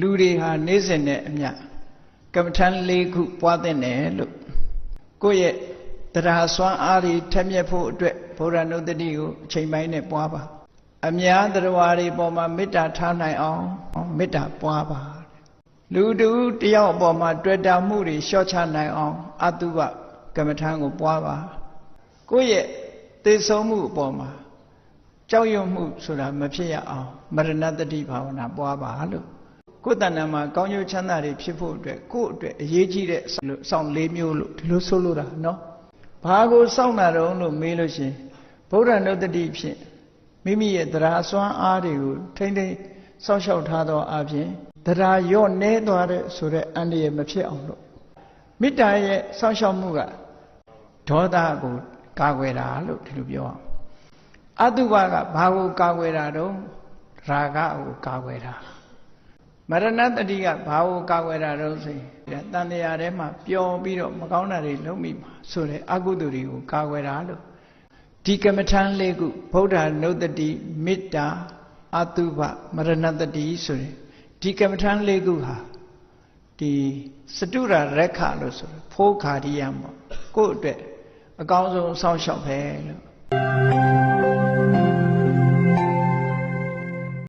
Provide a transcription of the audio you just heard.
လူတွေဟာနေ့စဉ်နဲ့အမျှကမ္မထန်၄ခုပွားတဲ့တယ်လို့ကိုယ့်ရဲ့တရားစွမ်းအားတွေထက်မြက်ဖို့အတွက်ဘုရားနုတ္တိကိုအချိန်ပိုင်းနဲ့ပွားပါအများတရားတွေပေါ်မှာမေတ္တာထားနိုင်အောင်မေတ္တာပွားပါလူတူတယောက်အပေါ်မှာတွေ့တာမှုတွေလျှော့ချနိုင်အောင်အတုပကမ္မထန်ကိုပွားပါကိုယ့်ရဲ့သေဆုံးမှုအပေါ်မှာကြောက်ရွံ့မှုဆိုတာမဖြစ်ရအောင်မရဏတတိဘာဝနာပွားပါလို့ ကိုယ်တဏ္ဍာမှာကောင်းကျိုးချမ်းသာတွေဖြစ်ဖို့အတွက်ကိုယ့်အတွက်အရေးကြီးတဲ့စောင့်၄မျိုးလို့ဒီလိုဆိုလိုတာနော်ဘာကိုစောင့်တာတော့လို့မေးလို့ရှင်ဗုဒ္ဓနုတ္တိဖြင့်မိမိရဲ့တရားစွမ်းအားတွေကိုထိမ့်ထိမ့်စောင့်ရှောက်ထားသောအပြင်တရားရော့နှဲသွားတဲ့ဆိုတဲ့အန္တရာယ်မဖြစ်အောင်လို့မေတ္တာရဲ့စောင့်ရှောက်မှုကဒေါသကိုကာကွယ်တာလို့ဒီလိုပြောအောင်အတုပကဘာကိုကာကွယ်တာတော့ရာဂကိုကာကွယ်တာ မရဏတတိကဘာကိုကာကွယ်တာတုံးဆိုရင်တန်တရားထဲမှာပျော်ပြီးတော့မကောင်းတာတွေလုံးမိမှာဆိုတဲ့အကုသိုလ်တွေကိုကာကွယ်တာလို့ဒီကမ္မထန်လေးခုဗုဒ္ဓနုတ္တိမေတ္တာအတုပမရဏတတိဆိုရင်ဒီကမ္မထန်လေးခုဟာဒီစတုရရက်ခလို့ဆိုဖိုးခါရိယံပေါ့ကိုယ့်အတွက်အကောင်းဆုံးစောင့်ရှောက်ပဲလို့